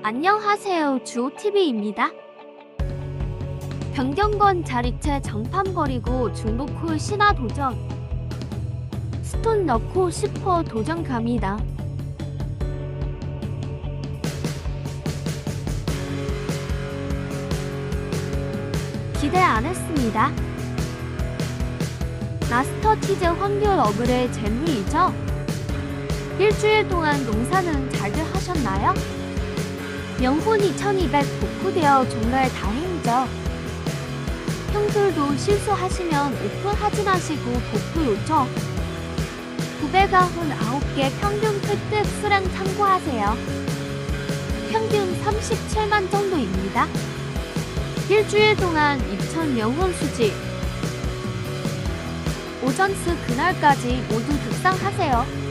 안녕하세요. 주호TV입니다. 변경건 자리채 정판 버리고 중복 홀 신화 도전. 스톤 넣고 10% 도전 갑니다. 기대 안 했습니다. 마스터 티즈 확률 어그레 재물이죠? 일주일 동안 농사는 잘들 하셨나요? 명분 2200 복구되어 정말 다행이죠. 형들도 실수하시면 오픈하지 마시고 복구 요청. 900아훈 9개 평균 획득 수량 참고하세요. 평균 37만 정도입니다. 일주일 동안 2,000명분 수집. 오전스 그날까지 모두 득상하세요.